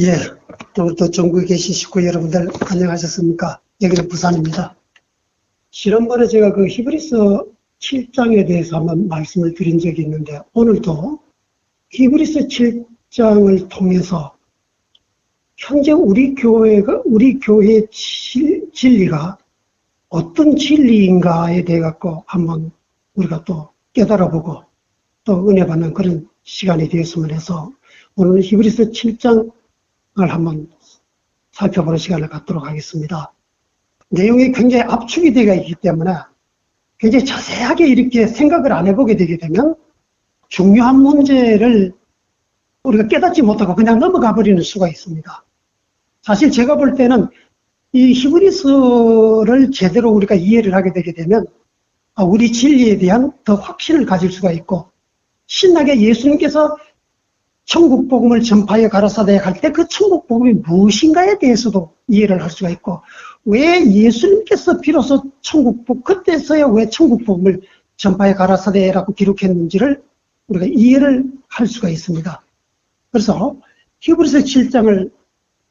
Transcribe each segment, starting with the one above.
예, 또, 또 전국에 계신 식구 여러분들 안녕하셨습니까? 여기는 부산입니다. 지난번에 제가 그 히브리서 7장에 대해서 한번 말씀을 드린 적이 있는데 오늘도 히브리서 7장을 통해서 현재 우리 교회가 우리 교회의 진- 진리가 어떤 진리인가에 대해 갖고 한번 우리가 또 깨달아보고 또 은혜 받는 그런 시간이 되었으면 해서 오늘은 히브리서 7장을 한번 살펴보는 시간을 갖도록 하겠습니다. 내용이 굉장히 압축이 되어 있기 때문에 굉장히 자세하게 이렇게 생각을 안 해보게 되게 되면 중요한 문제를 우리가 깨닫지 못하고 그냥 넘어가 버리는 수가 있습니다. 사실 제가 볼 때는 이 히브리서를 제대로 우리가 이해를 하게 되게 되면 아, 우리 진리에 대한 더 확신을 가질 수가 있고 신나게 예수님께서 천국 복음을 전파해 가라사대 할 때 그 천국 복음이 무엇인가에 대해서도 이해를 할 수가 있고 왜 예수님께서 비로소 천국 복 그때서야 왜 천국 복음을 전파해 가라사대라고 기록했는지를 우리가 이해를 할 수가 있습니다. 그래서 히브리서 7장을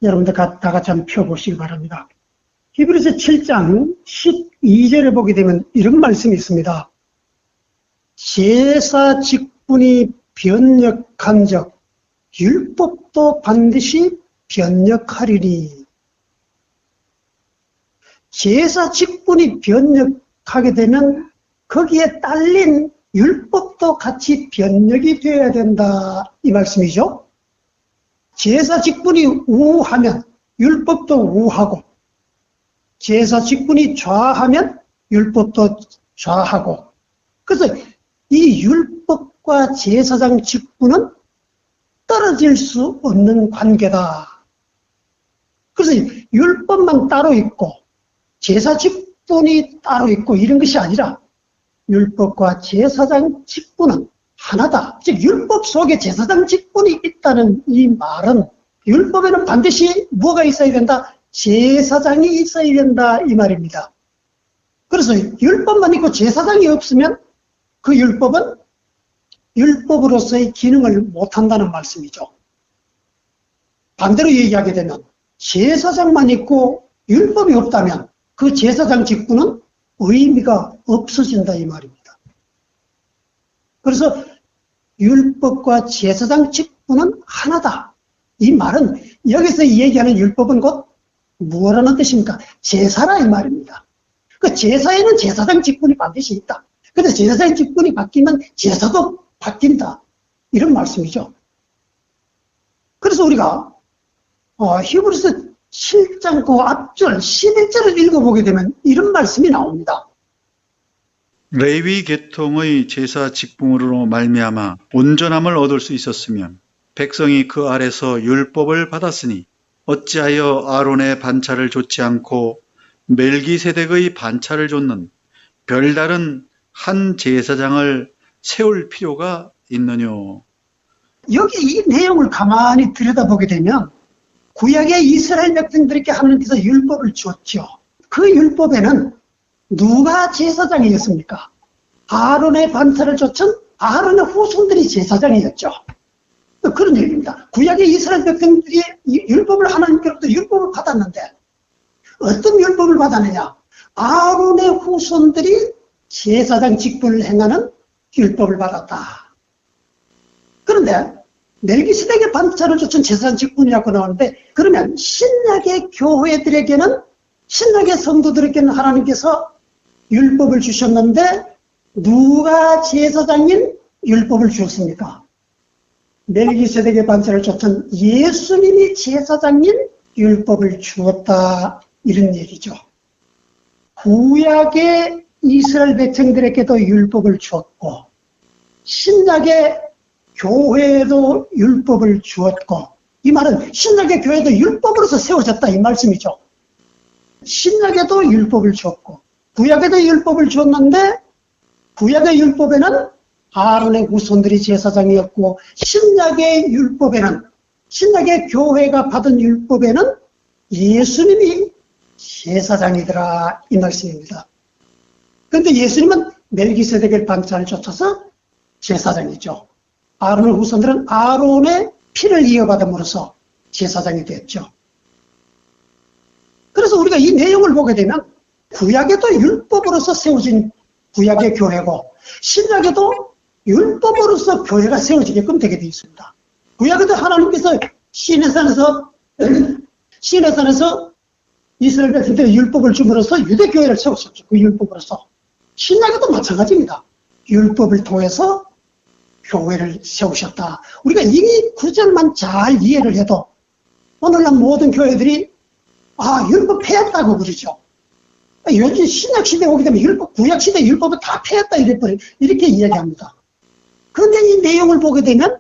여러분들 다 같이 한번 펴보시기 바랍니다. 히브리서 7장 12절에 보게 되면 이런 말씀이 있습니다. 제사 직분이 변역한 적 율법도 반드시 변역하리니. 제사 직분이 변역하게 되면 거기에 딸린 율법도 같이 변역이 되어야 된다. 이 말씀이죠. 제사 직분이 우하면 율법도 우하고 제사 직분이 좌하면 율법도 좌하고. 그래서 이 율법과 제사장 직분은 떨어질 수 없는 관계다. 그래서 율법만 따로 있고 제사 직분이 따로 있고 이런 것이 아니라 율법과 제사장 직분은 하나다. 즉 율법 속에 제사장 직분이 있다는 이 말은 율법에는 반드시 뭐가 있어야 된다? 제사장이 있어야 된다 이 말입니다. 그래서 율법만 있고 제사장이 없으면 그 율법은 율법으로서의 기능을 못한다는 말씀이죠. 반대로 얘기하게 되면 제사장만 있고 율법이 없다면 그 제사장 직분은 의미가 없어진다 이 말입니다. 그래서 율법과 제사장 직분은 하나다. 이 말은 여기서 얘기하는 율법은 곧 무엇라는 뜻입니까? 제사라 이 말입니다. 그 제사에는 제사장 직분이 반드시 있다. 근데 제사장 직분이 바뀌면 제사도 바뀐다. 이런 말씀이죠. 그래서 우리가 어, 히브리서 7장 그 앞절 11절을 읽어보게 되면 이런 말씀이 나옵니다. 레위 계통의 제사 직분으로 말미암아 온전함을 얻을 수 있었으면 백성이 그 아래서 율법을 받았으니 어찌하여 아론의 반차를 줬지 않고 멜기세덱의 반차를 줬는 별다른 한 제사장을 세울 필요가 있느뇨. 여기 이 내용을 가만히 들여다보게 되면 구약의 이스라엘 백성들에게 하나님께서 율법을 주었죠. 그 율법에는 누가 제사장이었습니까? 아론의 반차를 쫓은 아론의 후손들이 제사장이었죠. 그런 얘기입니다. 구약의 이스라엘 백성들이 이 율법을 하나님께로부터 율법을 받았는데 어떤 율법을 받았느냐? 아론의 후손들이 제사장 직분을 행하는 율법을 받았다. 그런데 멜기스덱의 반차를 쫓은 제사장 직분이라고 나오는데 그러면 신약의 교회들에게는 신약의 성도들에게는 하나님께서 율법을 주셨는데 누가 제사장인 율법을 주었습니까? 멜기세덱의 반차를 쫓은 예수님이 제사장인 율법을 주었다 이런 얘기죠. 구약의 이스라엘 백성들에게도 율법을 주었고 신약의 교회에도 율법을 주었고 이 말은 신약의 교회도 율법으로서 세워졌다 이 말씀이죠. 신약에도 율법을 주었고 구약에도 율법을 주었는데 구약의 율법에는 아론의 후손들이 제사장이었고 신약의 율법에는 신약의 교회가 받은 율법에는 예수님이 제사장이더라 이 말씀입니다. 그런데 예수님은 멜기세덱의 반차를 쫓아서 제사장이죠. 아론의 후손들은 아론의 피를 이어받음으로써 제사장이 됐죠. 그래서 우리가 이 내용을 보게 되면 구약에도 율법으로서 세워진 구약의 교회고 신약에도 율법으로서 교회가 세워지게끔 되게 되어 있습니다. 구약에도 하나님께서 시내산에서 시내산에서 이스라엘 백성들의 율법을 줌으로써 유대교회를 세우셨죠. 그 율법으로서. 신약에도 마찬가지입니다. 율법을 통해서 교회를 세우셨다. 우리가 이 구절만 잘 이해를 해도 오늘날 모든 교회들이 아 율법 폐했다고 그러죠. 요즘 신약 시대 오게 되면 율법 구약 시대 율법은 다 폐했다 이래 이렇게 이야기합니다. 그런데 이 내용을 보게 되면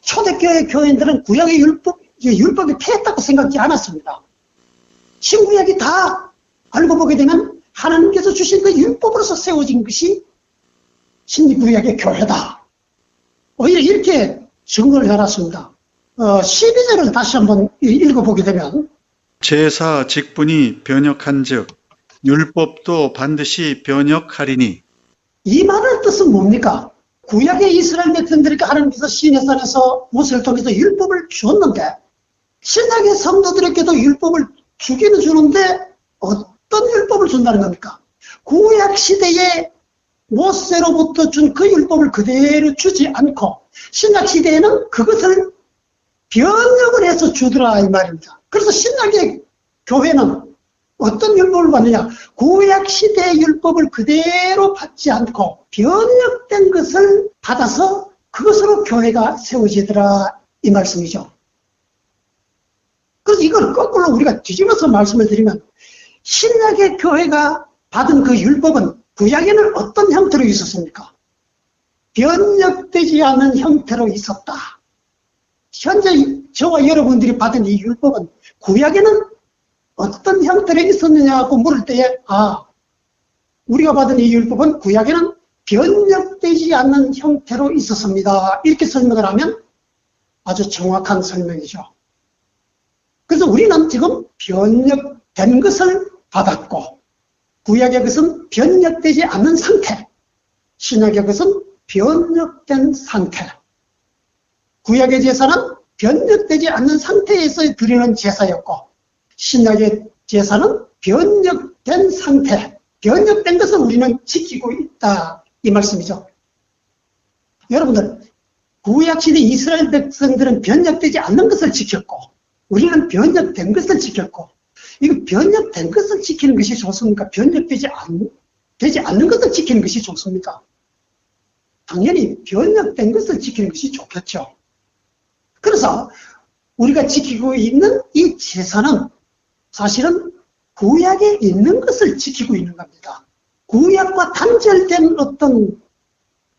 초대교회 교인들은 구약의 율법 율법이 폐했다고 생각지 않았습니다. 신구약이 다 알고 보게 되면 하나님께서 주신 그 율법으로서 세워진 것이 신구약의 교회다. 오히려 이렇게 증거를 해놨습니다. 어, 12절을 다시 한번 읽어보게 되면 제사 직분이 변역한즉 율법도 반드시 변역하리니 이 말의 뜻은 뭡니까? 구약의 이스라엘 백성들에게 하나님께서 시내산에서 모세를 통해서 율법을 주었는데 신약의 성도들에게도 율법을 주기는 주는데 어 떤 율법을 준다는 겁니까? 구약 시대에 모세로부터 준 그 율법을 그대로 주지 않고 신약 시대에는 그것을 변역을 해서 주더라 이 말입니다. 그래서 신약의 교회는 어떤 율법을 받느냐? 구약 시대의 율법을 그대로 받지 않고 변역된 것을 받아서 그것으로 교회가 세워지더라 이 말씀이죠. 그래서 이걸 거꾸로 우리가 뒤집어서 말씀을 드리면 신약의 교회가 받은 그 율법은 구약에는 어떤 형태로 있었습니까? 변역되지 않은 형태로 있었다. 현재 저와 여러분들이 받은 이 율법은 구약에는 어떤 형태로 있었느냐고 물을 때에 아 우리가 받은 이 율법은 구약에는 변역되지 않는 형태로 있었습니다. 이렇게 설명을 하면 아주 정확한 설명이죠. 그래서 우리는 지금 변역된 것을 받았고 구약의 것은 변역되지 않는 상태 신약의 것은 변역된 상태. 구약의 제사는 변역되지 않는 상태에서 드리는 제사였고 신약의 제사는 변역된 상태 변역된 것을 우리는 지키고 있다 이 말씀이죠. 여러분들 구약시대 이스라엘 백성들은 변역되지 않는 것을 지켰고 우리는 변역된 것을 지켰고 이거 변역된 것을 지키는 것이 좋습니까? 변역되지 않, 되지 않는 것을 지키는 것이 좋습니까? 당연히 변역된 것을 지키는 것이 좋겠죠. 그래서 우리가 지키고 있는 이 제사는 사실은 구약에 있는 것을 지키고 있는 겁니다. 구약과 단절된 어떤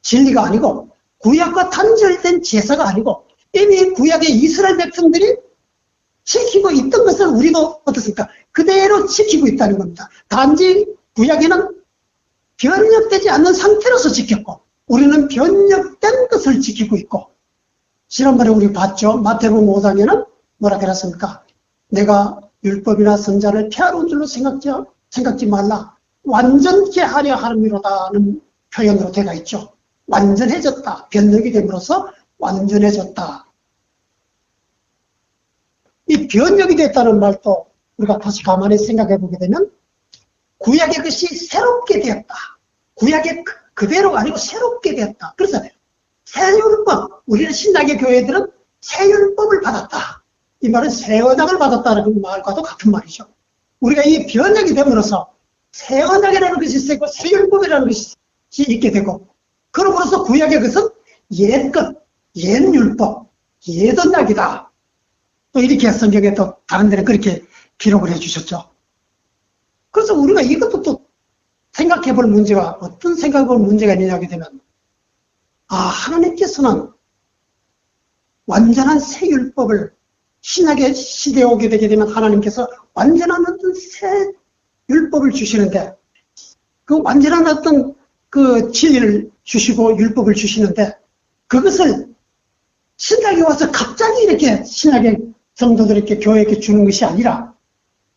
진리가 아니고 구약과 단절된 제사가 아니고 이미 구약의 이스라엘 백성들이 지키고 있던 것을 우리도 어떻습니까? 그대로 지키고 있다는 겁니다. 단지 구약에는 변역되지 않는 상태로서 지켰고 우리는 변역된 것을 지키고 있고 지난번에 우리 봤죠. 마태복음 5장에는 뭐라 그랬습니까? 내가 율법이나 선자를 폐하러 온 줄로 생각지, 생각지 말라. 완전케 하려 함이로다는 표현으로 되어 있죠. 완전해졌다. 변력이 됨으로써 완전해졌다. 이 변력이 됐다는 말도 우리가 다시 가만히 생각해 보게 되면 구약의 것이 새롭게 되었다. 구약의 그- 그대로가 아니고 새롭게 되었다. 그래서 새 율법, 우리는 신약의 교회들은 새 율법을 받았다. 이 말은 새 언약을 받았다는 말과도 같은 말이죠. 우리가 이 변혁이 됨으로써 새 언약이라는 것이 있고 새 율법이라는 것이 있게 되고 그럼으로써 구약의 것은 옛것, 옛 율법, 옛 언약이다. 또 이렇게 성경에 또 다른 데는 그렇게 기록을 해주셨죠. 그래서 우리가 이것도 또 생각해 볼 문제가 어떤 생각해 볼 문제가 있느냐게 되면 아 하나님께서는 완전한 새 율법을 신약의 시대에 오게 되게 되면 하나님께서 완전한 어떤 새 율법을 주시는데 그 완전한 어떤 그 진리를 주시고 율법을 주시는데 그것을 신약에 와서 갑자기 이렇게 신약의 성도들에게 교회에게 주는 것이 아니라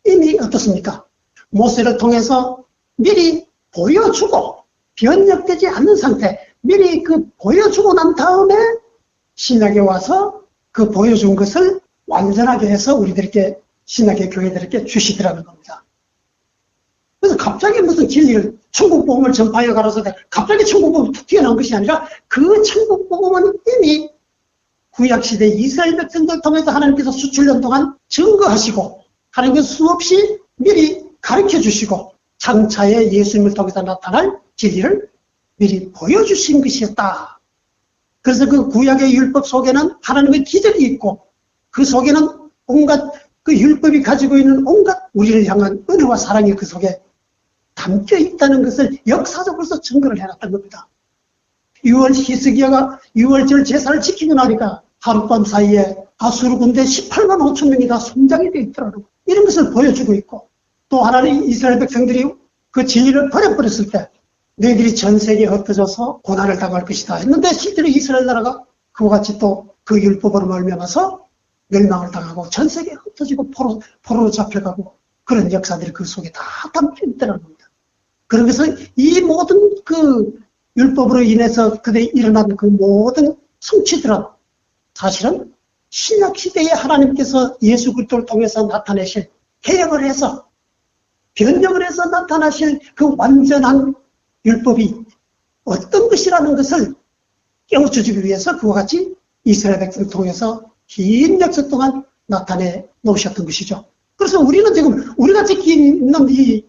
이미 어떻습니까? 모세를 통해서 미리 보여주고 변역되지 않는 상태 미리 그 보여주고 난 다음에 신약에 와서 그 보여준 것을 완전하게 해서 우리들에게 신약의 교회들에게 주시더라는 겁니다. 그래서 갑자기 무슨 진리를 천국 복음을 전파해 가라서 갑자기 천국 복음이 툭 튀어나온 것이 아니라 그 천국 복음은 이미 구약 시대 이스라엘 백성들 통해서 하나님께서 수출년 동안 증거하시고 하나님께서 수없이 미리 가르쳐 주시고 장차에 예수님을 통해서 나타날 진리를 미리 보여주신 것이었다. 그래서 그 구약의 율법 속에는 하나님의 기적이 있고 그 속에는 온갖 그 율법이 가지고 있는 온갖 우리를 향한 은혜와 사랑이 그 속에 담겨 있다는 것을 역사적으로서 증거를 해놨던 겁니다. 6월 히스기야가 6월절 제사를 지키고 나니까 하룻밤 사이에 아수르 군대 18만 5천 명이 다 성장이 되어 있더라고. 이런 것을 보여주고 있고 또 하나님 이스라엘 백성들이 그 진리를 버려버렸을 때 너희들이 전 세계에 흩어져서 고난을 당할 것이다 했는데 실제로 이스라엘 나라가 그와 같이 또 그 율법으로 말미암아서 멸망을 당하고 전 세계에 흩어지고 포로, 포로로 잡혀가고 그런 역사들이 그 속에 다 담겨 있다는 겁니다. 그러면서 이 모든 그 율법으로 인해서 그들이 일어난 그 모든 성취들은 사실은 신약 시대에 하나님께서 예수 그리스도를 통해서 나타내실 해역을 해서 변형을 해서 나타나실 그 완전한 율법이 어떤 것이라는 것을 깨우쳐주기 위해서 그와 같이 이스라엘 백성을 통해서 긴 역사 동안 나타내 놓으셨던 것이죠. 그래서 우리는 지금 우리가 지키는 이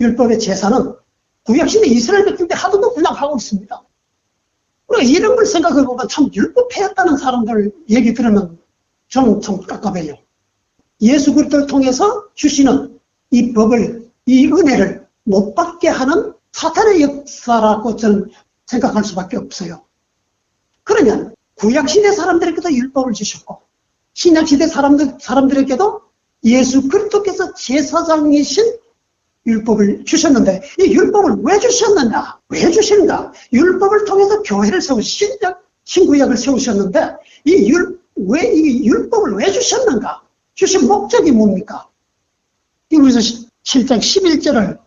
율법의 제사는 구약시대 이스라엘 백성 때 하도도 그냥 하고 있습니다. 우리가 이런 걸 생각해 보면 참 율법해였다는 사람들 얘기 들으면 저는 참 깝깝해요. 예수 그리스도를 통해서 주시는 이 법을, 이 은혜를 못 받게 하는 사탄의 역사라고 저는 생각할 수밖에 없어요. 그러면 구약시대 사람들에게도 율법을 주셨고 신약시대 사람들, 사람들에게도 예수 그리스도께서 제사장이신 율법을 주셨는데 이 율법을 왜 주셨느냐? 왜 주시는가? 율법을 통해서 교회를 세우 신약 신구약을 세우셨는데 이 율 왜 이 율법을 왜 주셨는가? 주신 목적이 뭡니까? 이그래서 7장 11절을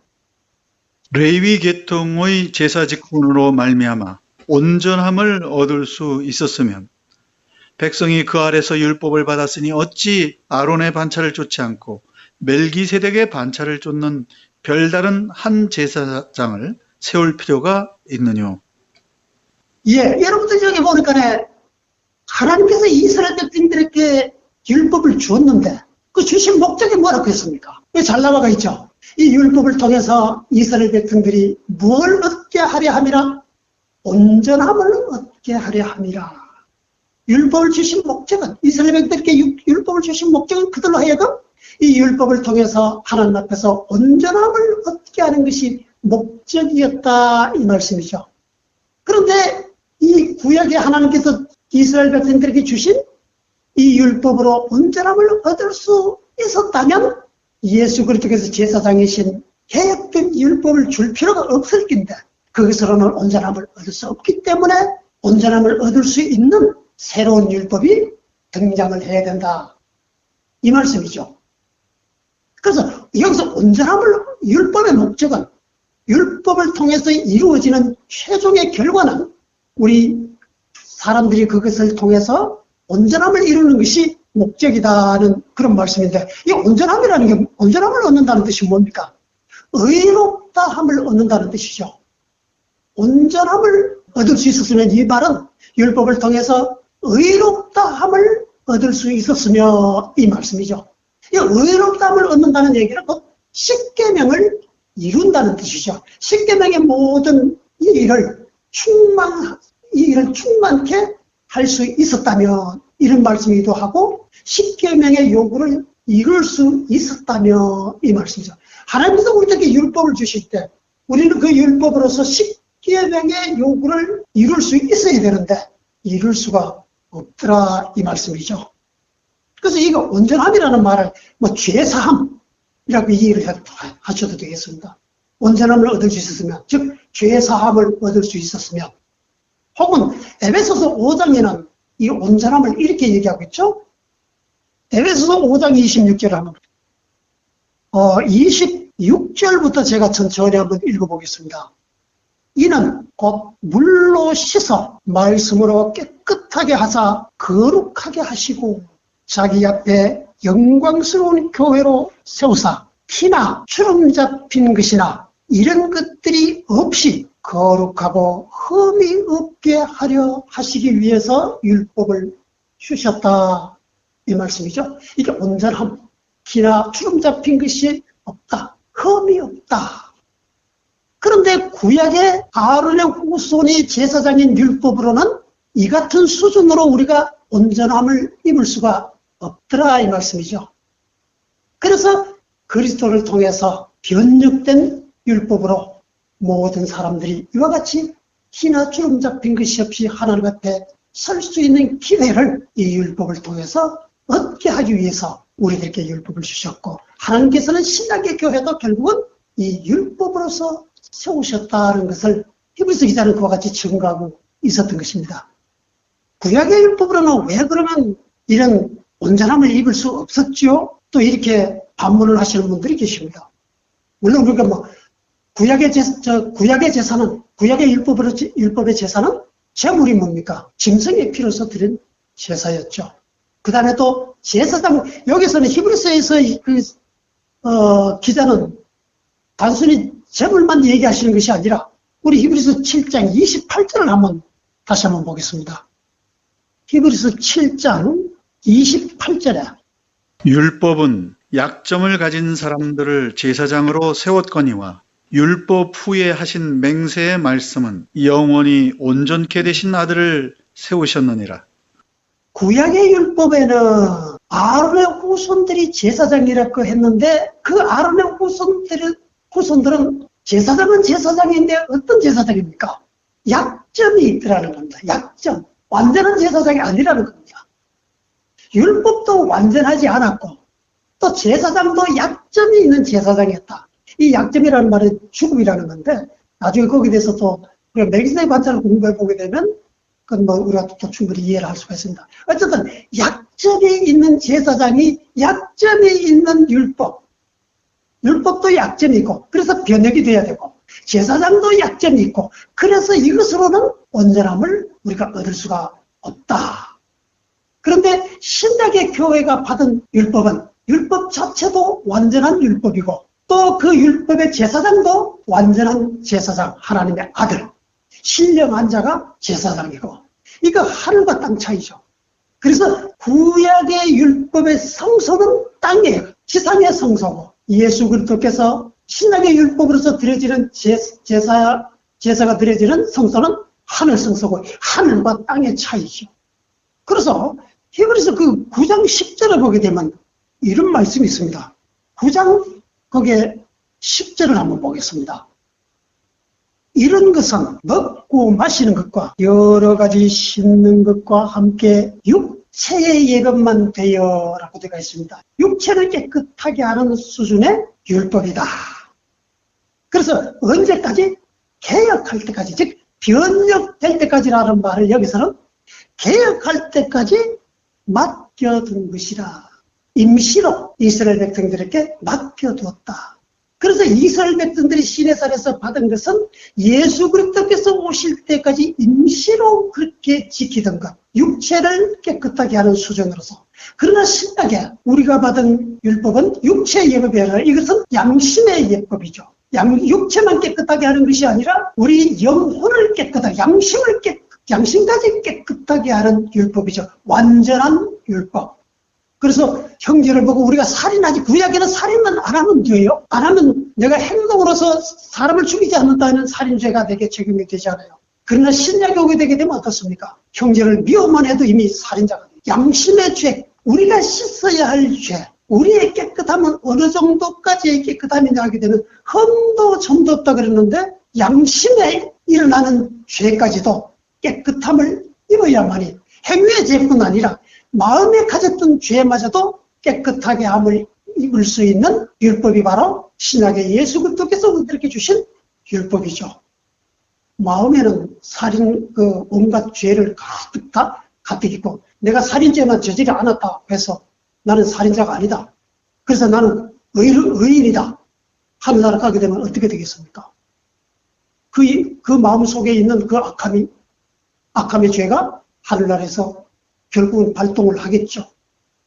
레위 계통의 제사 직분으로 말미암아 온전함을 얻을 수 있었으면 백성이 그 아래서 율법을 받았으니 어찌 아론의 반차를 쫓지 않고 멜기세덱의 반차를 쫓는 별다른 한 제사장을 세울 필요가 있느뇨. 예, 여러분들 여기 보니까 하나님께서 이스라엘 백성들에게 율법을 주었는데 그 주신 목적이 뭐라고 했습니까? 이잘 나와가 있죠. 이 율법을 통해서 이스라엘 백성들이 뭘 얻게 하려 함이라? 온전함을 얻게 하려 함이라. 율법을 주신 목적은 이스라엘 백성들에게 유- 율법을 주신 목적은 그들로 하여금 이 율법을 통해서 하나님 앞에서 온전함을 얻게 하는 것이 목적이었다 이 말씀이죠. 그런데 이 구약에 하나님께서 이스라엘 백성들에게 주신 이 율법으로 온전함을 얻을 수 있었다면 예수 그리스도께서 제사장이신 개혁된 율법을 줄 필요가 없을 텐데 그것으로는 온전함을 얻을 수 없기 때문에 온전함을 얻을 수 있는 새로운 율법이 등장을 해야 된다. 이 말씀이죠. 그래서 여기서 온전함을 율법의 목적은 율법을 통해서 이루어지는 최종의 결과는 우리 사람들이 그것을 통해서 온전함을 이루는 것이 목적이다는 그런 말씀인데 이 온전함이라는 게 온전함을 얻는다는 뜻이 뭡니까? 의롭다함을 얻는다는 뜻이죠. 온전함을 얻을 수 있었으면 이 말은 율법을 통해서 의롭다함을 얻을 수 있었으며 이 말씀이죠. 이 의롭다함을 얻는다는 얘기는 곧 십계명을 이룬다는 뜻이죠. 십계명의 모든 이 일을 충만 이 일을 충만케 할 수 있었다면 이런 말씀이기도 하고 십계명의 요구를 이룰 수 있었다며 이 말씀이죠. 하나님께서 우리에게 율법을 주실 때 우리는 그 율법으로서 십계명의 요구를 이룰 수 있어야 되는데 이룰 수가 없더라 이 말씀이죠. 그래서 이거 온전함이라는 말을 뭐 죄사함이라고 이해를 하- 하셔도 되겠습니다. 온전함을 얻을 수 있었으면 즉 죄사함을 얻을 수 있었으면 혹은 에베소서 5장에는 이 온전함을 이렇게 얘기하고 있죠. 에베소서 5장 26절 한번 어, 26절부터 제가 천천히 한번 읽어보겠습니다. 이는 곧 물로 씻어 말씀으로 깨끗하게 하사 거룩하게 하시고 자기 앞에 영광스러운 교회로 세우사 키나 주름 잡힌 것이나 이런 것들이 없이 거룩하고 흠이 없게 하려 하시기 위해서 율법을 주셨다. 이 말씀이죠. 이게 온전함, 키나 주름 잡힌 것이 없다. 흠이 없다. 그런데 구약의 아론의 후손이 제사장인 율법으로는 이 같은 수준으로 우리가 온전함을 입을 수가 없더라 이 말씀이죠. 그래서 그리스도를 통해서 변력된 율법으로 모든 사람들이 이와 같이 희나 주름 잡힌 것이 없이 하나님 앞에 설 수 있는 기회를 이 율법을 통해서 얻게 하기 위해서 우리들에게 율법을 주셨고 하나님께서는 신약의 교회도 결국은 이 율법으로서 세우셨다는 것을 히브리서 기자는 그와 같이 증거하고 있었던 것입니다. 구약의 율법으로는 왜 그러면 이런 온전함을 입을 수 없었지요? 또 이렇게 반문을 하시는 분들이 계십니다. 물론 우리가 뭐 구약의 제, 저 구약의 제사는 구약의 율법으로 율법의 제사는 제물이 뭡니까? 짐승의 피로서 드린 제사였죠. 그 다음에 또 제사장 여기서는 히브리서에서 그 어, 기자는 단순히 제물만 얘기하시는 것이 아니라 우리 히브리서 7장 28절을 한번 다시 한번 보겠습니다. 히브리서 7장 28절에 율법은 약점을 가진 사람들을 제사장으로 세웠거니와 율법 후에 하신 맹세의 말씀은 영원히 온전케 되신 아들을 세우셨느니라. 구약의 율법에는 아론의 후손들이 제사장이라고 했는데 그 아론의 후손들, 후손들은 제사장은 제사장인데 어떤 제사장입니까? 약점이 있더라는 겁니다. 약점. 완전한 제사장이 아니라는 겁니다. 율법도 완전하지 않았고 또 제사장도 약점이 있는 제사장이었다. 이 약점이라는 말은 죽음이라는 건데 나중에 거기에 대해서 또 멜기세의 관찰을 공부해 보게 되면 그건 뭐 우리가 또 충분히 이해를 할 수가 있습니다. 어쨌든 약점이 있는 제사장이 약점이 있는 율법 율법도 약점이 있고 그래서 변혁이 돼야 되고 제사장도 약점이 있고 그래서 이것으로는 온전함을 우리가 얻을 수가 없다. 그런데 신약의 교회가 받은 율법은 율법 자체도 완전한 율법이고 또 그 율법의 제사장도 완전한 제사장 하나님의 아들 신령한 자가 제사장이고 이거 하늘과 땅 차이죠. 그래서 구약의 율법의 성소는 땅이에요. 지상의 성소고 예수 그리스도께서 신약의 율법으로서 드려지는 제, 제사, 제사가 드려지는 성소는 하늘 성소고 하늘과 땅의 차이죠. 그래서 히브리서 그 9장 10절을 보게 되면 이런 말씀이 있습니다. 9장 거기에 10절을 한번 보겠습니다. 이런 것은 먹고 마시는 것과 여러 가지 씻는 것과 함께 육체의 예법만 되어 라고 되어 있습니다. 육체를 깨끗하게 하는 수준의 율법이다. 그래서 언제까지? 개혁할 때까지, 즉 변혁될 때까지라는 말을 여기서는 개혁할 때까지 맡겨둔 것이라. 임시로 이스라엘 백성들에게 맡겨두었다. 그래서 이스라엘 백성들이 시내산에서 받은 것은 예수 그리스도께서 오실 때까지 임시로 그렇게 지키던 것, 육체를 깨끗하게 하는 수준으로서. 그러나 신약에 우리가 받은 율법은 육체의 예법이 아니라 이것은 양심의 예법이죠. 양, 육체만 깨끗하게 하는 것이 아니라 우리 영혼을 깨끗하게, 양심을 깨, 양심까지 깨끗하게 하는 율법이죠. 완전한 율법. 그래서 형제를 보고 우리가 살인하지 구약에는 살인만 안 하면 돼요. 안 하면 내가 행동으로서 사람을 죽이지 않는다는 살인죄가 내게 적용이 되지 않아요. 그러나 신약에 오게 되게 되면 어떻습니까? 형제를 미워만 해도 이미 살인자가 돼요. 양심의 죄, 우리가 씻어야 할 죄, 우리의 깨끗함은 어느 정도까지의 깨끗함이냐 하게 되면 흠도 점도 없다 그랬는데 양심에 일어나는 죄까지도 깨끗함을 입어야만이 행위의 죄뿐 아니라 마음에 가졌던 죄마저도 깨끗하게 함을 입을 수 있는 율법이 바로 신약의 예수 그리스도께서 우리들에게 주신 율법이죠. 마음에는 살인 그 온갖 죄를 가득 다 가득 있고 내가 살인죄만 저지르지 않았다 해서 나는 살인자가 아니다. 그래서 나는 의, 의인이다. 하늘나라 가게 되면 어떻게 되겠습니까? 그, 그 마음 속에 있는 그 악함이, 악함의 죄가 하늘나라에서 결국은 발동을 하겠죠.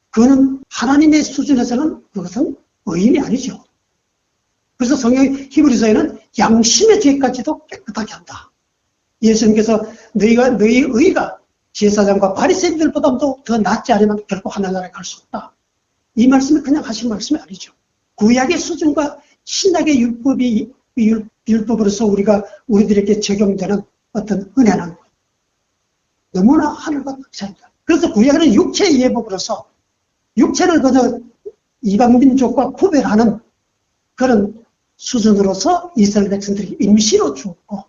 그거는 하나님의 수준에서는 그것은 의인이 아니죠. 그래서 성경 히브리서에는 양심의 죄까지도 깨끗하게 한다. 예수님께서 너희가 너희 의가 제사장과 바리새인들보다도 더 낫지 않으면 결코 하나나라에 갈 수 없다. 이 말씀을 그냥 하신 말씀이 아니죠. 구약의 수준과 신약의 율법이 율, 율법으로서 우리가 우리들에게 적용되는 어떤 은혜는 너무나 하늘과 차이다. 그래서 구약은 육체의 예법으로서 육체를 그저 이방 민족과 구별하는 그런 수준으로서 이스라엘 백성들이 임시로 주었고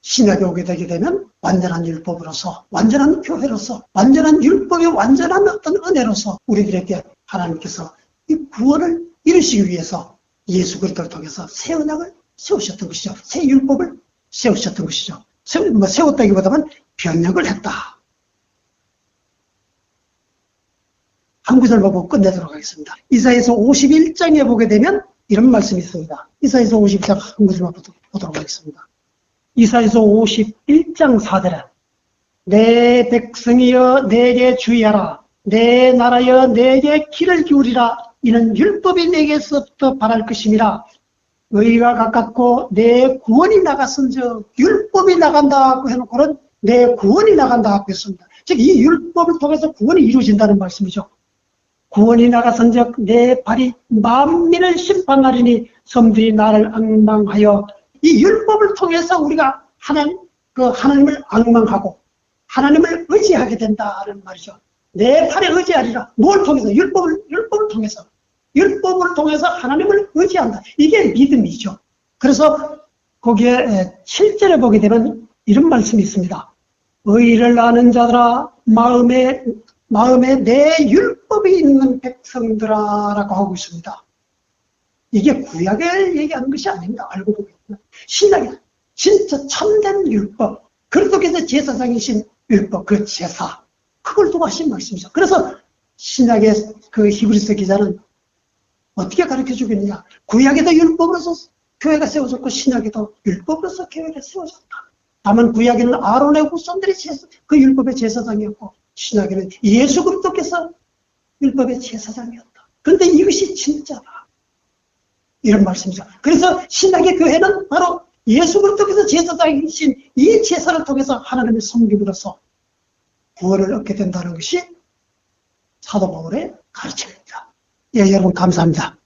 신약에 오게 되게 되면 완전한 율법으로서 완전한 교회로서 완전한 율법의 완전한 어떤 은혜로서 우리들에게 하나님께서 이 구원을 이루시기 위해서 예수 그리스도를 통해서 새 언약을 세우셨던 것이죠. 새 율법을 세우셨던 것이죠. 뭐 세웠다기보다는 변혁을 했다. 한 구절 보고 끝내도록 하겠습니다. 이사에서 51장에 보게 되면 이런 말씀이 있습니다. 이사에서 51장 한 구절만 보도록 하겠습니다. 이사에서 51장 4절에 내 백성이여 내게 주의하라 내 나라여 내게 귀를 기울이라 이는 율법이 내게서부터 바랄 것임이라 의가 가깝고 내 구원이 나갔은 즉 율법이 나간다고 해놓고는 내 구원이 나간다고 했습니다. 즉 이 율법을 통해서 구원이 이루어진다는 말씀이죠. 구원이 나가선즉 내 발이 만민을 심판하리니 섬들이 나를 악망하여 이 율법을 통해서 우리가 하나님, 그 하나님을 악망하고 하나님을 의지하게 된다는 말이죠. 내 팔에 의지하리라. 뭘 통해서? 율법을, 율법을 통해서. 율법을 통해서 하나님을 의지한다. 이게 믿음이죠. 그래서 거기에 7절에 보게 되면 이런 말씀이 있습니다. 의를 아는 자들아, 마음에, 마음에 내 율법이 있는 백성들아라고 하고 있습니다. 이게 구약을 얘기하는 것이 아닙니다. 알고 보면. 신약이 진짜 참된 율법. 그리스도께서 제사장이신 율법, 그 제사. 그걸 두고 하신 말씀이죠. 그래서 신약의 그 히브리서 기자는 어떻게 가르쳐 주겠느냐. 구약에도 율법으로 서 교회가 세워졌고 신약에도 율법으로 서 교회가 세워졌다. 다만 구약에는 아론의 후손들이 제사, 그 율법의 제사장이었고 신약에는 예수 그리스도께서 율법의 제사장이었다. 그런데 이것이 진짜다. 이런 말씀이죠. 그래서 신약의 교회는 바로 예수 그리스도께서 제사장이신 이 제사를 통해서 하나님의 섬김으로써 구원을 얻게 된다는 것이 사도 바울의 가르침입니다. 예, 여러분 감사합니다.